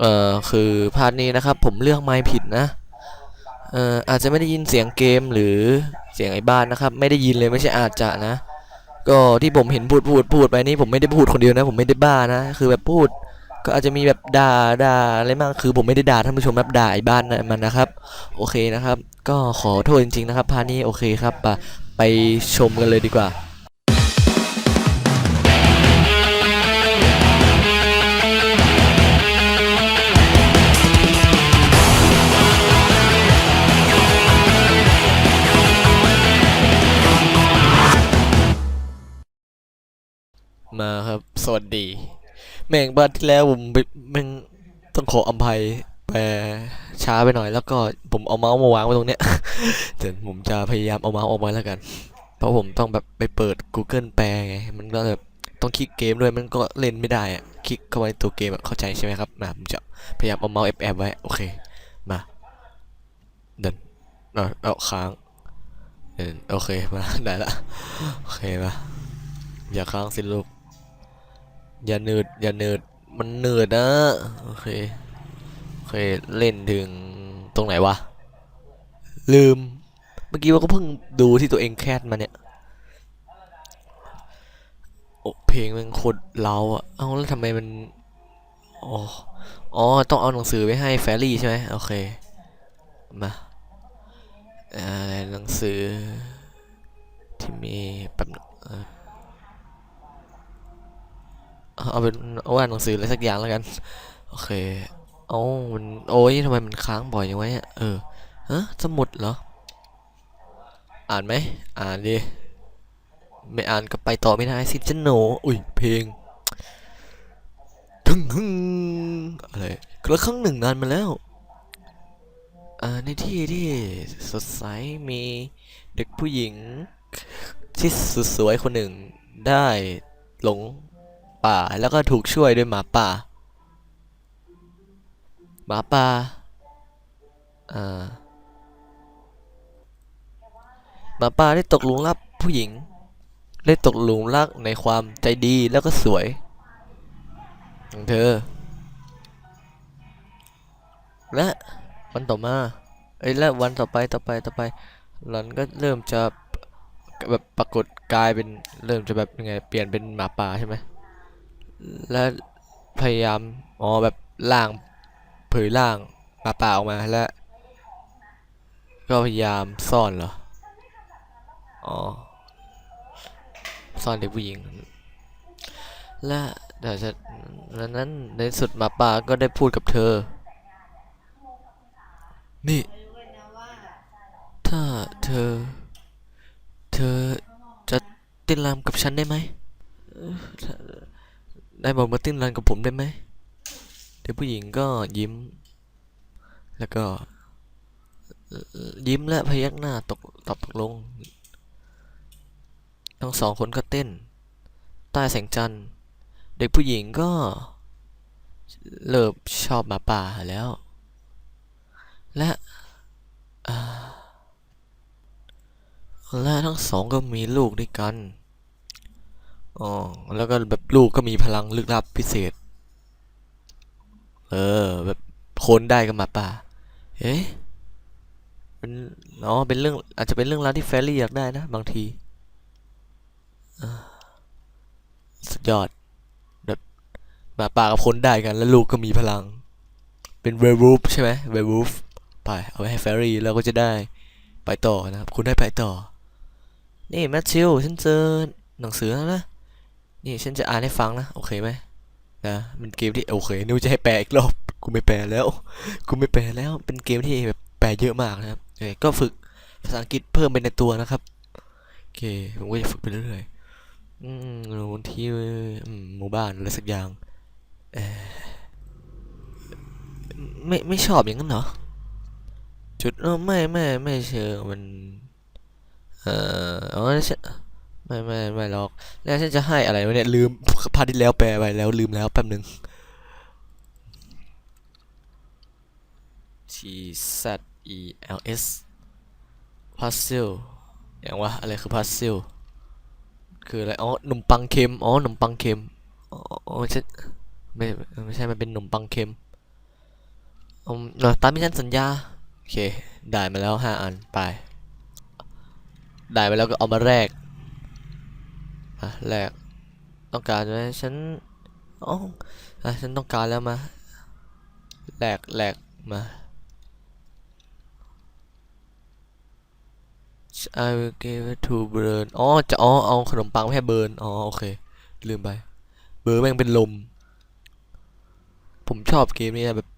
เอ่อคือพาร์ทนี้นะครับ ผมเลือกไมค์ผิดนะ เอ่ออาจจะไม่ได้ยินเสียงเกมหรือเสียงไอ้บ้านนะครับ ไม่ได้ยินเลยไม่ใช่อาจจะนะ ก็ที่ผมเห็นพูดพูดพูดไปนี่ผมไม่ได้พูดคนเดียวนะ ผมไม่ได้บ้านะ คือแบบพูด ก็อาจจะมีแบบด่าด่าอะไรบ้างคือผมไม่ได้ด่าท่านผู้ชมแบบด่าไอ้บ้านนะมันนะครับ โอเคนะครับ ก็ขอโทษจริงๆนะครับพาร์ทนี้โอเคครับไปไปชมกันเลยดีกว่า มาครับ สวัสดี แม่งบ้านที่แล้วผมแม่งต้องขออภัยแปลช้าไปหน่อย แล้วก็ผมเอาเมาส์มาวางไว้ตรงเนี้ยเดี๋ยวผมจะพยายามเอาเมาส์ออกมาแล้วกัน เพราะผมต้องแบบไปเปิด Google แปลไง มันก็แบบต้องคลิกเกมด้วยมันก็เล่นไม่ได้อะคลิกเข้าไปในตัวเกมเข้าใจใช่ไหมครับมาผมจะพยายามเอาเมาส์แอบไว้โอเคมาเดินเอาเอาค้างเดินโอเคมาได้ละโอเคมาอย่าค้างสิลูก อย่าเนิดอย่าเนิดมันเนิดนะโอเคโอเคเล่นถึงตรงไหนวะลืม เมื่อกี้ว่าก็เพิ่งดูที่ตัวเองแคสมาเนี่ยโอ้เพลงมันโคตรเล้าอะเอ้าแล้วทำไมมันอ๋ออ๋อต้องเอาหนังสือไปให้แฟรี่ใช่ไหมโอเคมาอ่าหนังสือที่มีแป๊บนึง เอาเป็นอ่านหนังสืออะไรสักอย่างแล้วกัน โอเค เอามันโอ้ยทำไมมันค้างบ่อยอย่างไงอะเออฮะสมุดเหรอ อ่านไหม อ่านดิ ไม่อ่านก็ไปต่อไม่ได้สิจะโหนอุ้ย เพลงทึ่งฮึ่งอะไรกระครั้งหนึ่งนานมาแล้ว อ่า ในที่ที่สดใสมีเด็กผู้หญิงที่สุดสวยคนหนึ่งได้หลง ป่า แล้วก็ถูกช่วยด้วยหมาป่า หมาป่าอ่าหมาป่าได้ตกหลุมรักผู้หญิง ได้ตกหลุมรักในความใจดีแล้วก็สวยของเธอ และวันต่อมาเอ้ยและวันต่อไปต่อไปต่อไป หลันก็เริ่มจะแบบปรากฏกายเป็นเริ่มจะแบบยังไงเปลี่ยนเป็นหมาป่าใช่ไหม และพยายามอ๋อแบบล่างเผยล่างหมาป่าออกมาและ ก็พยายามซ่อนเหรออ๋อซ่อนเด็กผู้หญิง และแต่จะแล้วนั้นในสุดมาป่าก็ได้พูดกับเธอ นี่ ถ้าเธอ เธอจะเต้นรำกับฉันได้ไหม ได้บอกมาเต้นรันกับผมได้ไหมเด็กผู้หญิงก็ยิ้ม แล้วก็ ยิ้มและพยักหน้าตกตอบตกลง ทั้งสองคนก็เต้น ใต้แสงจันทร์ เด็กผู้หญิงก็เริ่มชอบหมาป่าแล้ว และและทั้งสองก็มีลูกด้วยกัน อ๋อ แล้วก็แบบลูกก็มีพลังลึกลับพิเศษ เออ แบบคนได้กับหมาป่า เอ๊ะเป็นอ๋อเป็นเรื่องอาจจะเป็นเรื่องราวที่แฟรี่อยากได้นะ บางทีสุดยอด แบบหมาป่ากับคนได้กัน แล้วลูกก็มีพลัง เป็นเวร์ o ูฟใช่ไหมเวร์ o ูฟไป เอาไว้ให้แฟรี่แล้วก็จะได้ไปต่อนะครับ คุณได้ไปต่อ นี่แมทธิวฉันเจอหนังสือแล้วนะ นี่ฉันจะอ่านให้ฟังนะ โอเคไหมนะมันเกมที่โอเคนึกว่จะให้แปลอีกรอบกูไม่แปลแล้วกูไม่แปลแล้วเป็นเกมที่แบบแปลเยอะมากนะครับโอเคก็ฝึกภาษาอังกฤษเพิ่มไปในตัวนะครับโอเคผมก็จะฝึกไปเรื่อยๆอืมรู้ที่หมู่บ้านอะไรสักอย่างเออไม่ไม่ชอบอย่างนั้นเหรอจุดไม่ไม่ไม่เชิงมันเอออ๋อ ไม่ไม่ไม่หรอก แล้วฉันจะให้อะไรวะเนี่ยลืมพาร์ทที่แล้วแปลไปแล้วลืมแล้วแป๊บหนึ่ง T Z E L S puzzle อย่างวะอะไรคือ puzzle คืออะไร อ๋อขนมปังเค็ม อ๋อขนมปังเค็ม อ๋ออ๋อใช่ไม่ไม่ใช่ มันเป็นขนมปังเค็มอืมเนอะตามที่ฉันสัญญา โอเค ได้มาแล้วห้าอัน ไป ได้มาแล้วก็เอามาแลก อะแลกต้องการไหมฉันอ๋ออะฉันต้องการแล้วมาแหลกแหลกมา I will give it to burn อ๋อ จะอ๋อเอาขนมปังไม่ให้เบิร์น อ๋อ โอเค ลืมไป เบอร์แม่งเป็นลม ผมชอบเกมนี้แบบ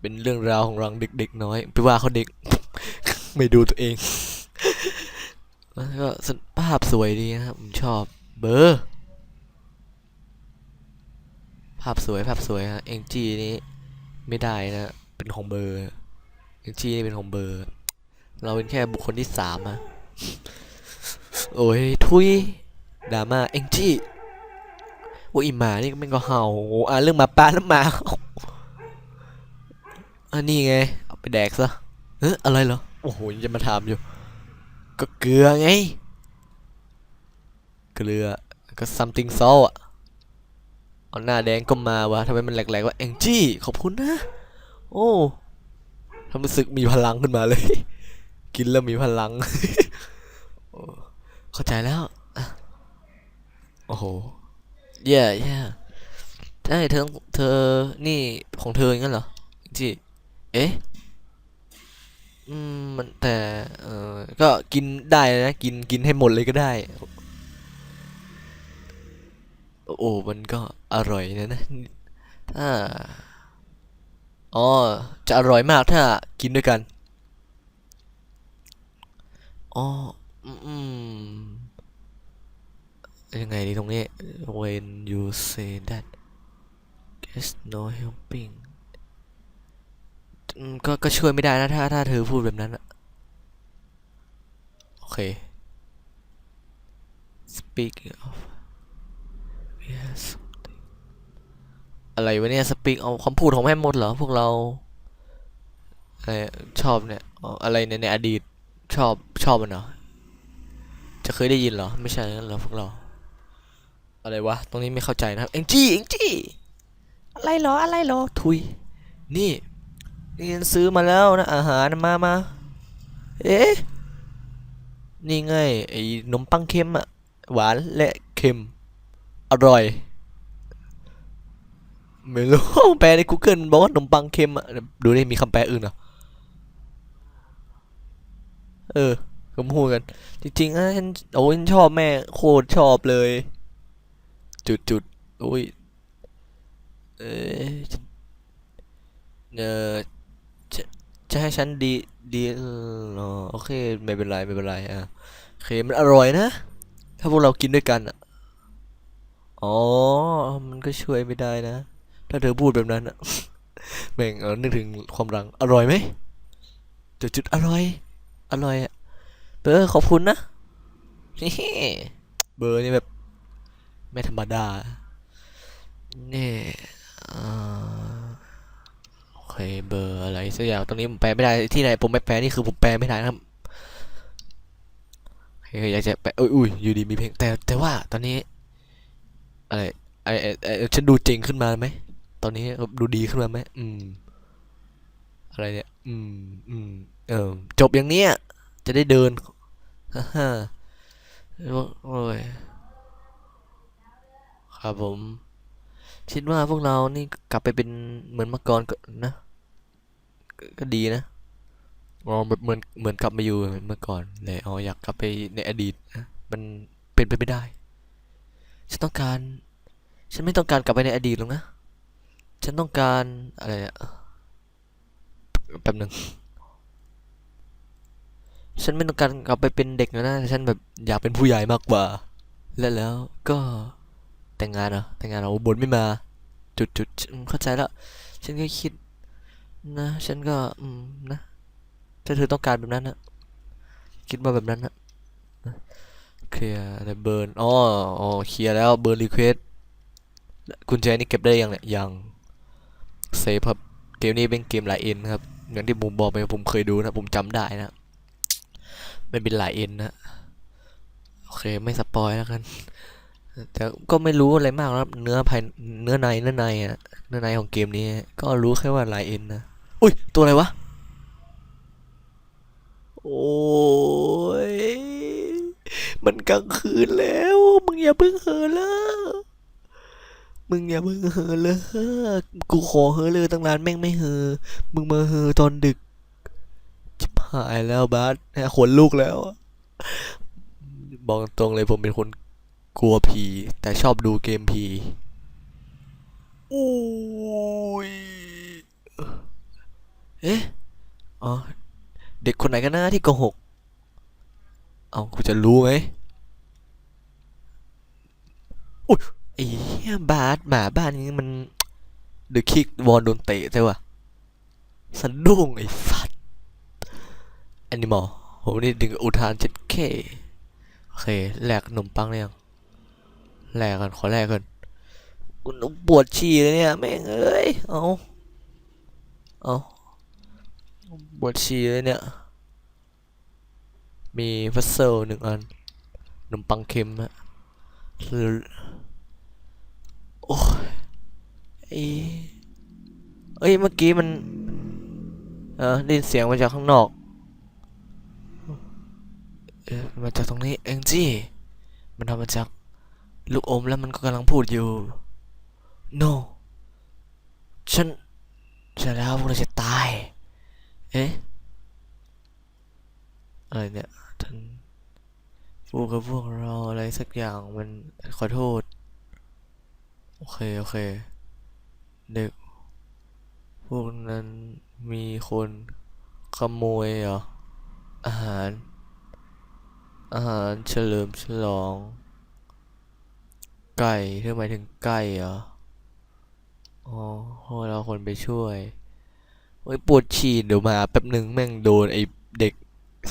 เป็นเรื่องราวของรังเด็กๆน้อย ไปว่าเขาเด็ก ไม่ดูตัวเอง แล้วก็ภาพสวยดีนะครับผมชอบเบอร์ภาพสวยภาพสวยฮะเอ็งจีนี้ไม่ได้นะเป็นของเบอร์เอ็งจีนี่เป็นของเบอร์ เราเป็นแค่บุคคลที่สามอะโอ้ยทุยดราม่าเอ็งจีโอ้ยอีหมานี่มันก็เห่าอะเรื่องมาป้าแล้วมาอันนี้ไงเอาไปแดกซะเฮ้ยอะไรเหรอโอ้โหยังจะมาถามอยู่ ก็เกลือไง เกลือ ก็ something salt อะเอาหน้าแดงก็มาวะทำไมมันแหลกๆวะเอ็งจี้ ขอบคุณนะ โอ้ทำรู้สึกมีพลังขึ้นมาเลย กินแล้วมีพลัง เข้าใจแล้ว โอ้โหเย่เย่ใช่เธอ เธอ นี่ของเธออย่างนั้นเหรอ จีเอ๊ะ อืมมันแต่เออก็กินได้นะ กินกินให้หมดเลยก็ได้ โอ้มันก็อร่อยนะนะถ้าอ๋อจะอร่อยมากถ้ากินด้วยกันอ๋ออืมยังไงดีตรงนี้ when you say that there's no helping ก็ก็ช่วยไม่ได้นะถ้าถ้าเธอพูดแบบนั้นอะโอเค speaking of yes อะไรวะเนี่ย speak เอาคำพูดของแม่มดเหรอ พวกเราอะไรชอบเนี่ยอะไรในในอดีตชอบชอบมันเหรอ จะเคยได้ยินเหรอ ไม่ใช่งั้นเหรอพวกเรา อะไรวะ ตรงนี้ไม่เข้าใจนะครับเอ็งจี้เอ็งจี้อะไรเหรออะไรเหรอทุยนี่ นี่ฉันซื้อมาแล้วนะอาหารมามาเอ๊ะนี่ไงไอ้นมปังเค็มอะหวานและเค็ม อร่อยไม่รู้แปลใน Google มันบอกว่าขนมปังเค็มอะดูได้มีคำแปลอื่นเหรอเออผมพูดกัน จริงๆนะฉันโอ้ยฉันชอบแม่โคตรชอบเลย จุดจุดโอ้ยเออฉันเออ จะให้ฉันดีดีโอเคไม่เป็นไรไม่เป็นไรอะโอเคมันอร่อยนะ ถ้าพวกเรากินด้วยกันอะอ๋อ มันก็ช่วยไม่ได้นะ ถ้าเธอพูดแบบนั้นอะแม่งเออนึกถึงความรังอร่อยไหมจุดจุดอร่อย อร่อยอะเบอร์ขอบคุณนะนี่เบอร์นี่แบบไม่ธรรมดาเนี่อ่า เคเบอร์อะไรสักอย่างตรงนี้ผมแปลไม่ได้ที่ไหนผมไม่แปลนี่คือผมแปลไม่ได้นะครับอยากจะแปลอุ้ยอุ้ยอยู่ดีมีเพลงแต่แต่ว่าตอนนี้อะไรไอไอไอฉันดูจริงขึ้นมาไหมตอนนี้ดูดีขึ้นมาไหมอืม อะไรเนี่ย อืมอืมเออจบอย่างเนี้ย จะได้เดินฮ่าฮ่าโอ้ยครับผม คิดว่าพวกเรานี่กลับไปเป็นเหมือนเมื่อก่อนก็นะ ก็ดีนะอ๋อแบบเหมือนเหมือนกลับมาอยู่เมื่อก่อนเลยอ๋ออยากกลับไปในอดีตนะมันเป็นไปไม่ได้ ฉันต้องการ ฉันไม่ต้องการกลับไปในอดีตหรอกนะ ฉันต้องการอะไรอะแป๊บหนึ่งฉันไม่ต้องการกลับไปเป็นเด็กแล้วนะฉันแบบอยากเป็นผู้ใหญ่มากกว่า และแล้วก็แต่งงานเหรอแต่งงานเรอบนไม่มา จุดจุดเข้าใจแล้วฉันก็คิด นะ ฉันก็ อืม นะถ้าเธอต้องการแบบนั้นนะคิดว่าแบบนั้นนะเคลียร์อะไรเบิร์นอ๋ออ๋อเคลียร์แล้วเบิร์นรีเควสกุญแจนี่เก็บได้ยังเนี่ยยังเซฟครับเกมนี้เป็นเกมหลายเอ็นครับอย่างที่ผมบอกไปผมเคยดูนะผมจำได้นะมันเป็นหลายเอ็นนะโอเคไม่สปอยแล้วกันแต่ก็ไม่รู้อะไรมากนะครับเนื้อภายเนื้อในเนื้อในอะเนื้อในของเกมนี้ ก็รู้แค่ว่าหลายเอ็นนะ อุ้ย ตัวอะไรวะ โอ้ย มันกลางคืนแล้ว มึงอย่าเพิ่งเหอเลยมึงอย่าเพิ่งเหอเลยกูขอเหอเลยตั้งนานแม่งไม่เหอมึงมาเหอตอนดึกชิบหายแล้วบาสขนลุกแล้ว บอกตรงเลยผมเป็นคนกลัวผี แต่ชอบดูเกมผีโอ้ย เอ๊ะ อ๋อ เด็กคนไหนกันนะที่โกหก เอากูจะรู้ไหมอุ้ยไอ้เหี้ยบาสหมาบ้านนี้มันเดือะคิกวอนโดนเตะใช่ปะสะดุ้งไอ้สัตว์แอนิมอลผมนี่ดึงอุทานเจ็ดเคโอเคแหลกขนมปังเลยยังแลกกันขอแหลกกันกูปวดฉี่เลยเนี่ยแม่งเอ้ยเอาเอา วดฉี่เลยเนี่ย มีพัซเซิลหนึ่งอันขนมปังเค็มอะหรือโอ้ยไอเอ้ย เมื่อกี้มัน เออได้ยินเสียงมาจากข้างนอกเออมาจากตรงนี้เองจี้ มันทำมาจากลูกอมแล้วมันก็กำลังพูดอยู่ no ฉันฉันแล้วพวกเราจะ เอ๊ะอะไรเนี่ยท่านพูดกับพวกเราอะไรสักอย่างมันขอโทษ โอเค โอเค เด็ก พวกนั้นมีคนขโมยเหรอ อาหาร อาหารเฉลิมฉลอง ไก่เธอหมายถึงไก่เหรอ อ๋อพวกเราคนไปช่วย โอ้ยปวดฉี่เดี๋ยวมาแป๊บหนึ่งแม่งโดนไอ้เด็ก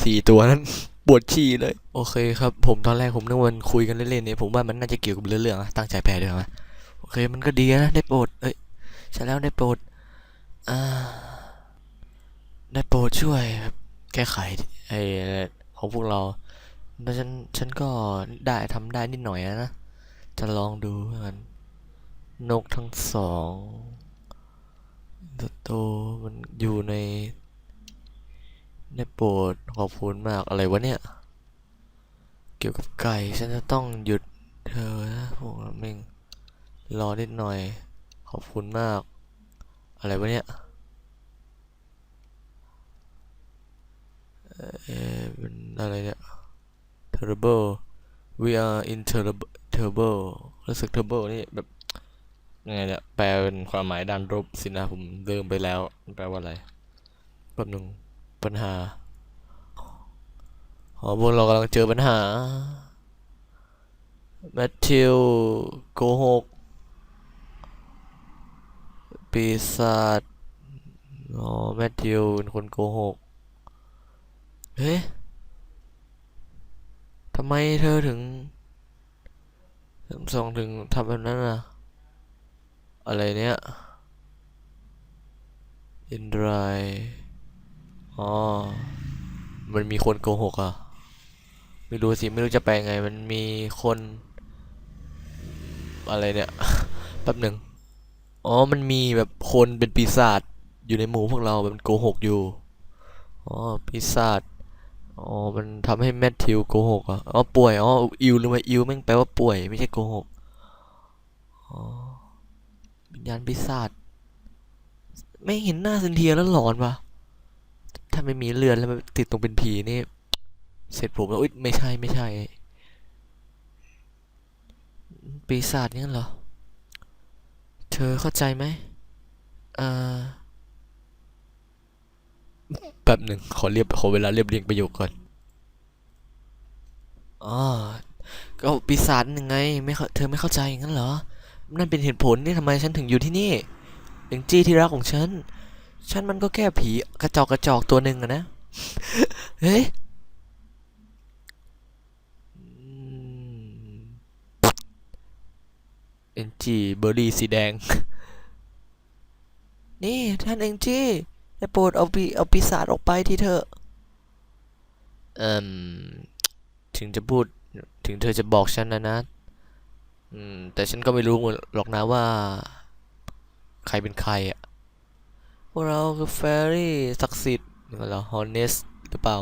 สี่ตัวนั้นปวดฉี่เลย โอเคครับ ผมตอนแรกผมนึกว่ามันคุยกันเล่นๆเนี่ยผมว่ามันน่าจะเกี่ยวกับเรื่องๆอะตั้งใจแปลด้วยนะโอเคมันก็ดีนะได้โปรดเอ้ยใช่แล้วได้โปรดอ่าได้โปรดช่วยแก้ไขไอ้ของพวกเราแล้วฉันฉันก็ได้ทำได้นิดหน่อยนะจะลองดูกันนกทั้งสอง ตัวมันอยู่ในได้โปรดขอบคุณมากอะไรวะเนี่ย เกี่ยวกับไก่ ฉันจะต้องหยุดเธอนะพวกเราเม่งรอนิดหน่อย ขอบคุณมาก อะไรวะเนี่ยเอ๊ะเป็นอะไรเนี่ย terrible we are in terrible terrible รู้สึก terrible นี่แบบ ยังไงเนี่ยแปลเป็นความหมายด้านลบสินะผมลืมไปแล้ว แปลว่าอะไรแป๊บหนึ่งปัญหาอ๋อพวกเรากำลังเจอปัญหาแมทธิวโกหกปีศาจอ๋อแมทธิวเป็นคนโกหกเฮ้ทำไมเธอถึงถึงสองถึงทำแบบนั้นอะ อะไรเนี่ยอินดรายอ๋อ มันมีคนโกหกอะ ไม่รู้สิ ไม่รู้จะแปไง มันมีคน อะไรเนี่ย แป๊บหนึ่งอ๋อ มันมีแบบคนเป็นปีศาจอยู่ในหมู่พวกเราแบบโกหกอยู่ อ๋อ ปีศาจ อ๋อ มันทำให้แมทธิวโกหกอะ อ๋อ ป่วย อ๋อ อิวหรือว่าอิวแม่งแปลว่าป่วย ไม่ใช่โกหก อ๋อ วิญาณปีศาจไม่เห็นหน้าซินเทียแล้วหลอนปะถ้าไม่มีเลือดแล้วมันติดตรงเป็นผีนี่ เสร็จผมแล้วอุ๊ยไม่ใช่ไม่ใช่ ปีศาจเนี่เหรอ เธอเข้าใจไหมอ่แป๊บหนึ่งขอเรียบขอเวลาเรียบเรียงประโยคก่อนอ๋อก็ปีศาจยังไงไม่เข้าเธอไม่เข้าใจอย่างนั้นเหรอ นั่นเป็นเหตุผลที่ทำไมฉันถึงอยู่ที่นี่เองจี้ที่รักของฉัน ฉันมันก็แค่ผีกระจอกกระจอกตัวหนึ่งอะนะ เฮ้ยเอ็นจีเบอร์รี่สีแดง นี่ท่านเอ็นจีได้โปรดเอาปีเอาปีศาจออกไปที่เธอเอ่มถึงจะพูดถึงเธอจะบอกฉันนะนะ อืม แต่ฉันก็ไม่รู้หรอกนะว่า ใครเป็นใครอะพวกเราคือแฟรี่ศักดิ์สิทธิ์นี่ก็เหรอฮอนเนสหรือเปล่า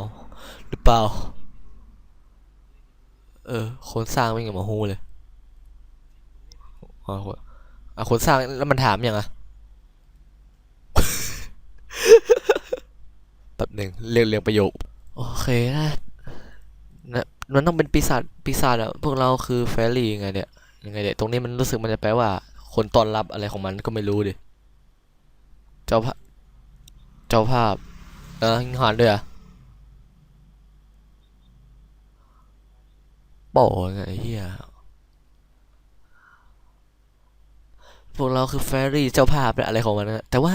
หรือเปล่า เออ คนสร้างไม่ยังมาฮู้เลยอ๋ออะคนสร้างแล้วมันถามยังอะแป๊บหนึ่งเรียงเรียงประโยค โอเคนะนะมันต้องเป็นปีศาจปีศาจอะพวกเราคือแฟรี่ไงเนี่ย ยังไงเนี่ยตรงนี้มันรู้สึกมันจะแปลว่า คนต้อนรับอะไรของมันก็ไม่รู้ดิ เจ้าภาพ เจ้าภาพ เออหิงหานด้วยอะโป๋ไงเฮียพวกเราคือแฟรี่เจ้าภาพอะไรของมันนะแต่ว่า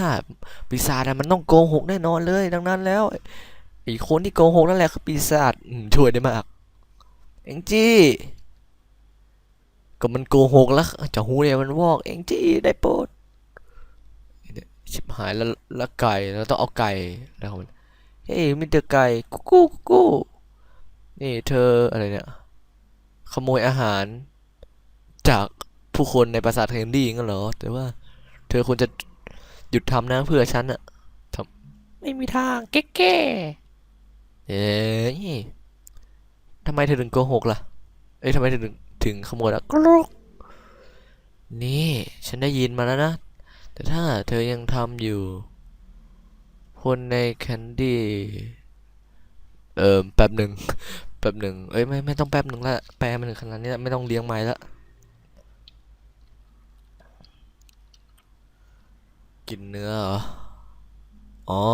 ปีศาจมันต้องโกหกแน่นอนเลย ดังนั้นแล้วไอ้คนที่โกหกนั่นแหละคือปีศาจช่วยได้มาก เอ็งจี้ ก็มันโกหกแล้วจะหูเนี่ยมันวอกเองจี้ได้โปรดเสียชิบหายแล้วแล้วไก่แล้วต้องเอาไก่อะไรของมันเฮ้ยมิเตอร์ไก่กุ๊กกุ๊กกุ๊กนี่เธออะไรเนี่ยขโมยอาหาร จากผู้คนในปราสาทเคนดี้งั้นเหรอ แต่ว่า เธอควรจะหยุดทำนะเพื่อฉันอะทำไม่มีทางเก๊กๆเอ๊ะทำไมเธอถึงโกหกล่ะ เอ้ยทำไมเธอถึง ถึงขโมยแล่ะกรุกนี่ฉันได้ยินมาแล้วนะ แต่ถ้าเธอยังทำอยู่ คนในแคนดี้เอ่อแป๊บหนึ่งแป๊บหนึ่งเอ้ยไม่ไม่ต้องแป๊บหนึ่งละแปลมาถึงขนาดนี้ล้วไม่ต้องเลี้ยงไม้ละกินเนื้อเหรออ๋อ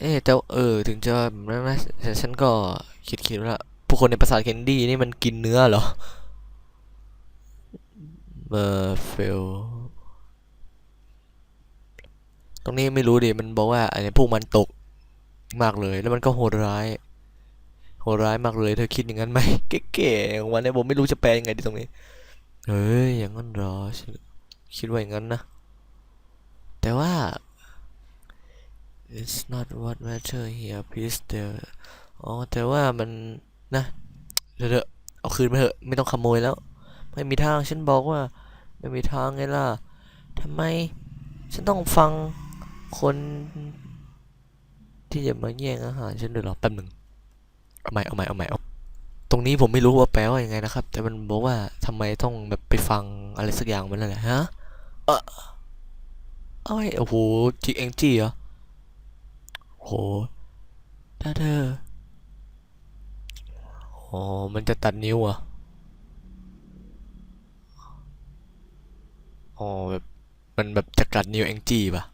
เอ๊ะแต่เออถึงจะแบบนั้นนะแต่ฉันก็คิดคิดว่า ผู้คนในปราสาทเคนดี้นี่มันกินเนื้อเหรอเมอร์เฟลตรงนี้ไม่รู้ดิ มันบอกว่าอันนี้พวกมันตกมากเลย แล้วมันก็โหดร้าย โหดร้ายมากเลย เธอคิดอย่างนั้นไหมเก๋ๆของมันเนี่ยผมไม่รู้จะแปลยังไงดีตรงนี้ เฮ้ย อย่างนั้นหรอ คิดว่าอย่างนั้นนะ แต่ว่า it's not what matter here please there อ๋อ แต่ว่ามัน นะเดี๋ยวเถอะเอาคืนไปเถอะไม่ต้องขโมยแล้ว ไม่มีทางฉันบอกว่า ไม่มีทางไงล่ะทำไมฉันต้องฟังคนที่จะมาแย่งอาหารฉันด้วยหรอแป๊บหนึ่งเอาใหม่เอาใหม่เอาใหม่เอาตรงนี้ผมไม่รู้ว่าแปลว่ายังไงนะครับ แต่มันบอกว่าทำไมต้องแบบไปฟังอะไรสักอย่างมันนั่นแหละฮะเออเอ้ยโอ้โหจิกเอ็งจี้เหรอโหถ้าเธอ อ๋อ มันจะตัดนิ้วเหรอะอ๋อแบบมันแบบจะกัดนิ้วเอ็งจี้ป่ะ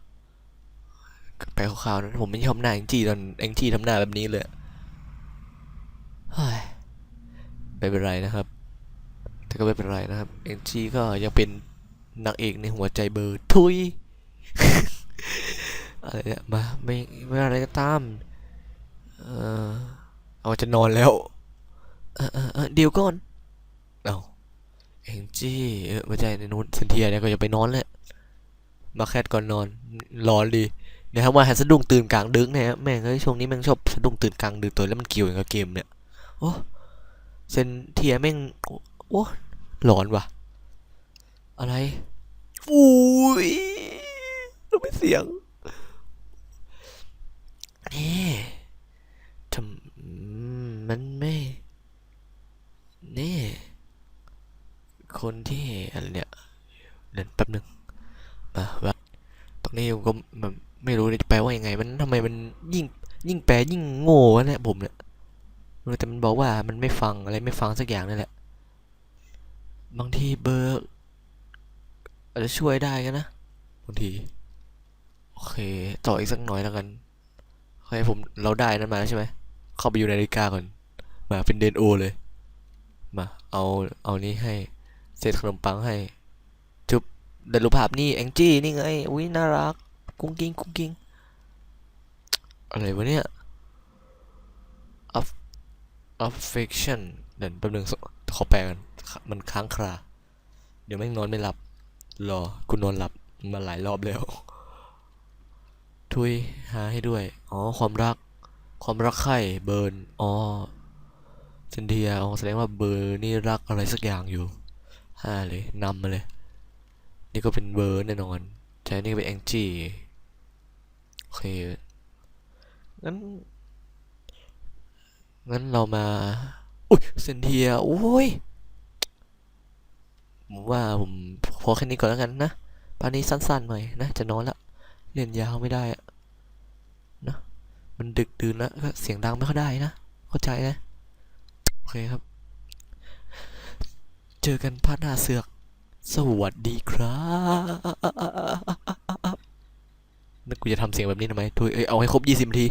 ไปคร่าวๆนะผมไม่ชอบหน้าแองจี้ตอนแองจี้ทำหน้าแบบนี้เลยเฮ้ยไม่เป็นไรนะครับ แต่ก็ไม่เป็นไรนะครับแองจี้ก็ยังเป็นนางเอกในหัวใจเบอร์ทุยอะไรเนี่ยมาไม่ไม่อะไรก็ตามเออเอาจะนอนแล้ว เออเออเออเดี๋ยวก่อน เอาแองจี้เออไม่ใช่ในนู้นเซนเทียเนี่ยก็จะไปนอนแหละมาแคทก่อนนอน ร้อนดีนะครับว่าหันสะดุ้งตื่นกลางดึกเนี่ยแม่งเอ้ยช่วงนี้แม่งชอบสะดุ้งตื่นกลางดึกตัวแล้วมันเกี่ยวกับเกมเนี่ย โอ้เซนเทียแม่งโอ้หลอนว่ะ อะไรอุ้ยรู้ไมเสียงนี่ทำมันไม่นี่ คนที่อะไรเนี่ยเดินแป๊บหนึ่งมาว่าตรงนี้ผมก็แบบไม่รู้จะแปลว่ายังไง มันทำไมมันยิ่งยิ่งแปลยิ่งโง่วะเนี่ยผมเนี่ยเออแต่มันบอกว่ามันไม่ฟังอะไรไม่ฟังสักอย่างนั่นแหละ บางทีเบอร์อาจจะช่วยได้กันนะบางทีโอเคต่ออีกสักหน่อยแล้วกันโอเคผมเราได้นั้นมาแล้วใช่ไหมเข้าไปอยู่ในนาฬิกาก่อนมาเป็นเดนโอเลยมาเอาเอานี้ให้ เศษขนมปังให้จุบได้รูปภาพนี่แองจี้นี่ไงอุ้ยน่ารัก กุ้งกิ้งกุ้งกิ้งอะไรวะเนี่ย Aff affection เดี๋ยวแป๊บนึงขอแปลกัน มันค้างคาเดี๋ยวแม่งนอนไม่หลับ รอกูนอนหลับมาหลายรอบแล้ว ทุยหาให้ด้วย อ๋อ ความรัก ความรักใคร่เบิร์น อ๋อเซนเทียอ๋อแสดงว่าเบอร์นี่รักอะไรสักอย่างอยู่ ห้าเลยนำมาเลย นี่ก็เป็นเบอร์แน่นอน ใช่นี่ก็เป็นแองจี้ โอเค งั้น งั้นเรามา อุ้ยเซนเทียโอ้ยผมว่าผมพอแค่นี้ก่อนแล้วกันนะปานนี้สั้นๆหน่อยนะ จะนอนละเล่นยาวไม่ได้อะนะมันดึกดื่นแล้วเสียงดังไม่ค่อยได้นะ เข้าใจนะ โอเคครับ เจอกันพาร์ทหน้าเสือก สวัสดีครับนักกูจะทำเสียงแบบนี้ทำไมถุยเอ้ยเอาให้ครบยี่สิบที